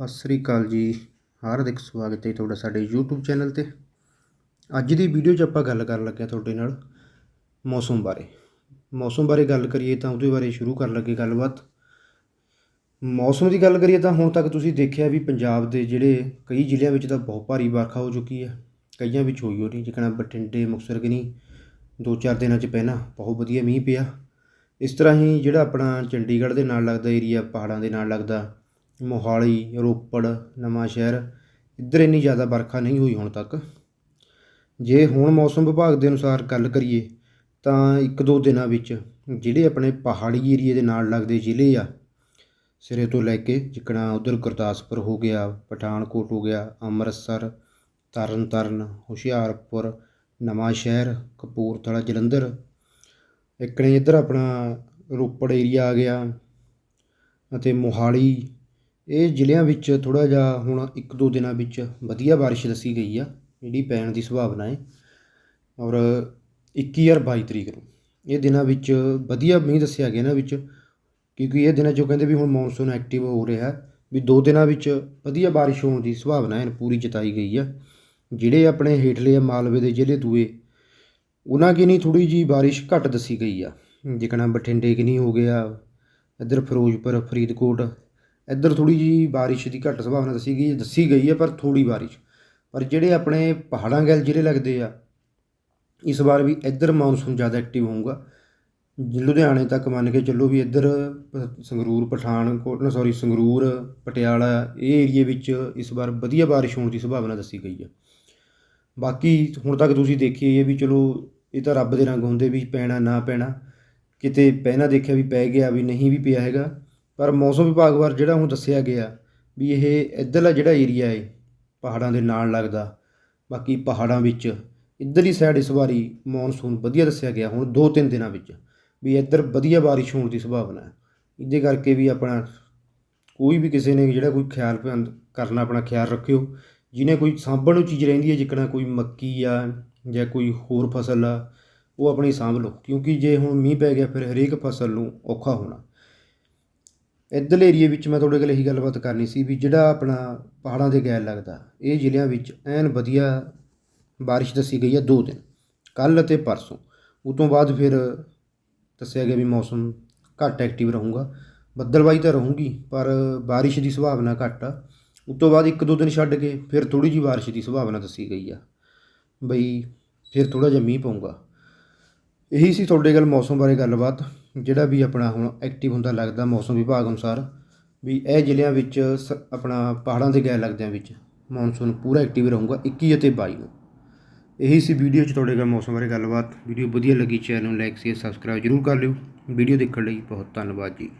ਸਤਿ ਸ੍ਰੀ ਅਕਾਲ ਜੀ। ਹਾਰਦਿਕ ਸਵਾਗਤ ਹੈ ਤੁਹਾਡਾ ਸਾਡੇ YouTube ਚੈਨਲ ਤੇ। ਅੱਜ ਦੀ ਵੀਡੀਓ 'ਚ ਆਪਾਂ ਗੱਲ ਕਰਨ ਲੱਗੇ ਹਾਂ ਤੁਹਾਡੇ ਨਾਲ ਮੌਸਮ ਬਾਰੇ। ਮੌਸਮ ਬਾਰੇ ਗੱਲ ਕਰੀਏ ਤਾਂ ਉਹਦੇ ਬਾਰੇ ਸ਼ੁਰੂ ਕਰਨ ਲੱਗੇ ਗੱਲਬਾਤ। ਮੌਸਮ ਦੀ ਗੱਲ ਕਰੀਏ ਤਾਂ ਹੁਣ ਤੱਕ ਤੁਸੀਂ ਦੇਖਿਆ ਵੀ ਪੰਜਾਬ ਦੇ ਜਿਹੜੇ ਕਈ ਜ਼ਿਲ੍ਹਿਆਂ ਵਿੱਚ ਤਾਂ ਬਹੁਤ ਭਾਰੀ ਵਰਖਾ ਹੋ ਚੁੱਕੀ ਹੈ। ਕਈਆਂ ਵਿੱਚ ਹੋਈ ਹੋ ਨਹੀਂ ਜਿਕਣਾ ਬਠਿੰਡੇ ਮੁਕਤਸਰ ਕਨੀ ਦੋ ਚਾਰ ਦਿਨਾਂ 'ਚ ਪਹਿਲਾਂ ਬਹੁਤ ਵਧੀਆ ਮੀਂਹ ਪਿਆ। ਇਸ ਤਰ੍ਹਾਂ ਹੀ ਜਿਹੜਾ ਆਪਣਾ ਚੰਡੀਗੜ੍ਹ ਦੇ ਨਾਲ ਲੱਗਦਾ ਏਰੀਆ ਪਹਾੜਾਂ ਦੇ ਨਾਲ ਲੱਗਦਾ ਮੋਹਾਲੀ, ਰੋਪੜ, ਨਵਾਂ ਸ਼ਹਿਰ, ਇੱਧਰ ਇੰਨੀ ਜ਼ਿਆਦਾ ਵਰਖਾ ਨਹੀਂ ਹੋਈ ਹੁਣ ਤੱਕ। ਜੇ ਹੁਣ ਮੌਸਮ ਵਿਭਾਗ ਦੇ ਅਨੁਸਾਰ ਗੱਲ ਕਰੀਏ, ਤਾਂ ਇੱਕ ਦੋ ਦਿਨਾਂ ਵਿੱਚ ਜਿਹੜੇ ਆਪਣੇ ਪਹਾੜੀ ਏਰੀਏ ਦੇ ਨਾਲ ਲੱਗਦੇ ਜ਼ਿਲ੍ਹੇ ਆ, ਸਿਰੇ ਤੋਂ ਲੈ ਕੇ ਜਿੱਕਣਾ ਉਧਰ ਗੁਰਦਾਸਪੁਰ ਹੋ ਗਿਆ, ਪਠਾਨਕੋਟ ਹੋ ਗਿਆ, ਅੰਮ੍ਰਿਤਸਰ, ਤਰਨਤਾਰਨ, ਹੁਸ਼ਿਆਰਪੁਰ, ਨਵਾਂ ਸ਼ਹਿਰ, ਕਪੂਰਥਲਾ, ਜਲੰਧਰ, ਇੱਕਣੇ ਇੱਧਰ ਆਪਣਾ ਰੋਪੜ ਏਰੀਆ ਆ ਗਿਆ, ਅਤੇ ਮੋਹਾਲੀ ਇਹ ਜ਼ਿਲ੍ਹਿਆਂ ਵਿੱਚ ਥੋੜ੍ਹਾ ਜਿਹਾ ਹੁਣ ਇੱਕ ਦੋ ਦਿਨਾਂ ਵਿੱਚ ਵਧੀਆ ਬਾਰਿਸ਼ ਦੱਸੀ ਗਈ ਆ, ਜਿਹੜੀ ਪੈਣ ਦੀ ਸੰਭਾਵਨਾ ਹੈ ਔਰ 21 ਔਰ 22 ਤਰੀਕ ਨੂੰ ਇਹ ਦਿਨਾਂ ਵਿੱਚ ਵਧੀਆ ਮੀਂਹ ਦੱਸਿਆ ਗਿਆ ਇਹਨਾਂ ਵਿੱਚ, ਕਿਉਂਕਿ ਇਹ ਦਿਨਾਂ 'ਚੋਂ ਕਹਿੰਦੇ ਵੀ ਹੁਣ ਮੌਨਸੂਨ ਐਕਟਿਵ ਹੋ ਰਿਹਾ, ਵੀ ਦੋ ਦਿਨਾਂ ਵਿੱਚ ਵਧੀਆ ਬਾਰਿਸ਼ ਹੋਣ ਦੀ ਸੰਭਾਵਨਾ ਹੈ ਪੂਰੀ ਜਤਾਈ ਗਈ ਆ। ਜਿਹੜੇ ਆਪਣੇ ਹੇਠਲੇ ਆ ਮਾਲਵੇ ਦੇ ਜ਼ਿਲ੍ਹੇ ਦੂਏ, ਉਹਨਾਂ ਕੀ ਨਹੀਂ ਥੋੜੀ ਜੀ ਬਾਰਿਸ਼ ਘੱਟ ਦੱਸੀ ਗਈ ਆ। ਜਿਕਣਾ ਬਠਿੰਡੇ ਕਿ ਨਹੀਂ ਹੋ ਗਿਆ, ਇੱਧਰ ਫਿਰੋਜ਼ਪੁਰ, ਫਰੀਦਕੋਟ ਇੱਧਰ ਥੋੜੀ ਜੀ ਬਾਰਿਸ਼ ਦੀ ਘੱਟ ਸੰਭਾਵਨਾ ਦੱਸੀ ਗਈ ਦੱਸੀ ਗਈ ਹੈ, ਪਰ ਥੋੜੀ ਬਾਰਿਸ਼। ਪਰ ਜਿਹੜੇ ਆਪਣੇ ਪਹਾੜਾਂ ਗੈਲ ਜਿਹੜੇ ਲੱਗਦੇ ਆ, ਇਸ ਵਾਰ ਵੀ ਇੱਧਰ ਮੌਨਸੂਨ ਜ਼ਿਆਦਾ ਐਕਟਿਵ ਹੋਊਗਾ। ਲੁਧਿਆਣੇ ਤੱਕ ਮੰਨ ਕੇ ਚੱਲੋ ਵੀ ਇੱਧਰ ਸੰਗਰੂਰ ਪਠਾਨਕੋਟ ਨਾ ਸੌਰੀ ਸੰਗਰੂਰ, ਪਟਿਆਲਾ, ਇਹ ਏਰੀਏ ਵਿੱਚ ਇਸ ਵਾਰ ਵਧੀਆ ਬਾਰਿਸ਼ ਹੋਣ ਦੀ ਸੰਭਾਵਨਾ ਦੱਸੀ ਗਈ ਹੈ। ਬਾਕੀ ਹੁਣ ਤੱਕ ਤੁਸੀਂ ਦੇਖੀਏ ਵੀ ਚਲੋ, ਇਹ ਤਾਂ ਰੱਬ ਦੇ ਰੰਗ ਹੁੰਦੇ ਵੀ ਪੈਣਾ ਨਾ ਪੈਣਾ। ਕਿਤੇ ਪਹਿਲਾਂ ਦੇਖਿਆ ਵੀ ਪੈ ਗਿਆ ਵੀ ਨਹੀਂ ਵੀ ਪਿਆ ਹੈਗਾ। ਪਰ ਮੌਸਮ ਵਿਭਾਗ ਵਾਰ ਜਿਹੜਾ ਹੁਣ ਦੱਸਿਆ ਗਿਆ ਵੀ ਇਹ ਇੱਧਰਲਾ ਜਿਹੜਾ ਏਰੀਆ ਹੈ ਪਹਾੜਾਂ ਦੇ ਨਾਲ ਲੱਗਦਾ। ਬਾਕੀ ਪਹਾੜਾਂ ਵਿੱਚ, ਇੱਧਰਲੀ ਸਾਈਡ ਇਸ ਵਾਰੀ ਮੌਨਸੂਨ ਵਧੀਆ ਦੱਸਿਆ ਗਿਆ ਹੁਣ 2-3 ਦਿਨਾਂ ਵਿੱਚ ਵੀ ਇੱਧਰ ਵਧੀਆ ਬਾਰਿਸ਼ ਹੋਣ ਦੀ ਸੰਭਾਵਨਾ ਹੈ। ਇਹਦੇ ਕਰਕੇ ਵੀ ਆਪਣਾ ਕੋਈ ਵੀ ਕਿਸੇ ਨੇ ਜਿਹੜਾ ਕੋਈ ਖਿਆਲ ਭੰਦ ਕਰਨਾ, ਆਪਣਾ ਖਿਆਲ ਰੱਖਿਓ। ਜਿਹਨੇ ਕੋਈ ਸਾਂਭਣ ਨੂੰ ਚੀਜ਼ ਰਹਿੰਦੀ ਹੈ, ਜਿੱਕਣਾ ਕੋਈ ਮੱਕੀ ਆ ਜਾਂ ਕੋਈ ਹੋਰ ਫਸਲ ਆ, ਉਹ ਆਪਣੀ ਸਾਂਭ ਲਓ। ਕਿਉਂਕਿ ਜੇ ਹੁਣ ਮੀਂਹ ਪੈ ਗਿਆ, ਫਿਰ ਹਰੇਕ ਫਸਲ ਨੂੰ ਔਖਾ ਹੋਣਾ। ਇੱਧਰਲੇ ਏਰੀਏ ਵਿੱਚ ਮੈਂ ਤੁਹਾਡੇ ਕੋਲ ਇਹੀ ਗੱਲਬਾਤ ਕਰਨੀ ਸੀ ਵੀ ਜਿਹੜਾ ਆਪਣਾ ਪਹਾੜਾਂ ਦੇ ਗੈਲ ਲੱਗਦਾ, ਇਹ ਜ਼ਿਲ੍ਹਿਆਂ ਵਿੱਚ ਐਨ ਵਧੀਆ ਬਾਰਿਸ਼ ਦੱਸੀ ਗਈ ਹੈ ਦੋ ਦਿਨ ਕੱਲ ਅਤੇ ਪਰਸੋਂ। ਉਹ ਤੋਂ ਬਾਅਦ ਫਿਰ ਦੱਸਿਆ ਗਿਆ ਵੀ ਮੌਸਮ ਘੱਟ ਐਕਟਿਵ ਰਹੂਗਾ। ਬੱਦਲਬਾਈ ਤਾਂ ਰਹੂਗੀ, ਪਰ ਬਾਰਿਸ਼ ਦੀ ਸੰਭਾਵਨਾ ਘੱਟ ਆ। ਉਸ ਤੋਂ ਬਾਅਦ ਇੱਕ ਦੋ ਦਿਨ ਛੱਡ ਕੇ ਫਿਰ ਥੋੜੀ ਜਿਹੀ ਬਾਰਿਸ਼ ਦੀ ਸੰਭਾਵਨਾ ਦੱਸੀ ਗਈ ਆ। ਬਈ ਫਿਰ ਥੋੜਾ ਜਿਹਾ ਮੀਂਹ ਪਊਗਾ। ਇਹੀ ਸੀ ਤੁਹਾਡੇ ਗੱਲ ਮੌਸਮ ਬਾਰੇ ਗੱਲਬਾਤ। ਜਿਹੜਾ ਵੀ ਆਪਣਾ ਹੁਣ ਐਕਟਿਵ ਹੁੰਦਾ ਲੱਗਦਾ ਮੌਸਮ ਵਿਭਾਗ ਅਨੁਸਾਰ, ਵੀ ਇਹ ਜ਼ਿਲ੍ਹਿਆਂ ਵਿੱਚ ਸ- ਆਪਣਾ ਪਹਾੜਾਂ ਦੇ ਗੈਰ ਲੱਗਦਿਆਂ ਵਿੱਚ ਮੌਨਸੂਨ ਪੂਰਾ ਐਕਟਿਵ ਰਹੂਗਾ 21 ਅਤੇ 22 ਨੂੰ। ਇਹੀ ਸੀ ਵੀਡੀਓ 'ਚ ਤੁਹਾਡੇ ਨਾਲ ਮੌਸਮ ਬਾਰੇ ਗੱਲਬਾਤ। ਵੀਡੀਓ ਵਧੀਆ ਲੱਗੀ ਚੈਨਲ ਨੂੰ ਲਾਈਕ ਸ਼ੇਅਰ ਸਬਸਕ੍ਰਾਈਬ ਜਰੂਰ ਕਰ ਲਿਓ। ਵੀਡੀਓ ਦੇਖਣ ਲਈ ਬਹੁਤ ਧੰਨਵਾਦ ਜੀ।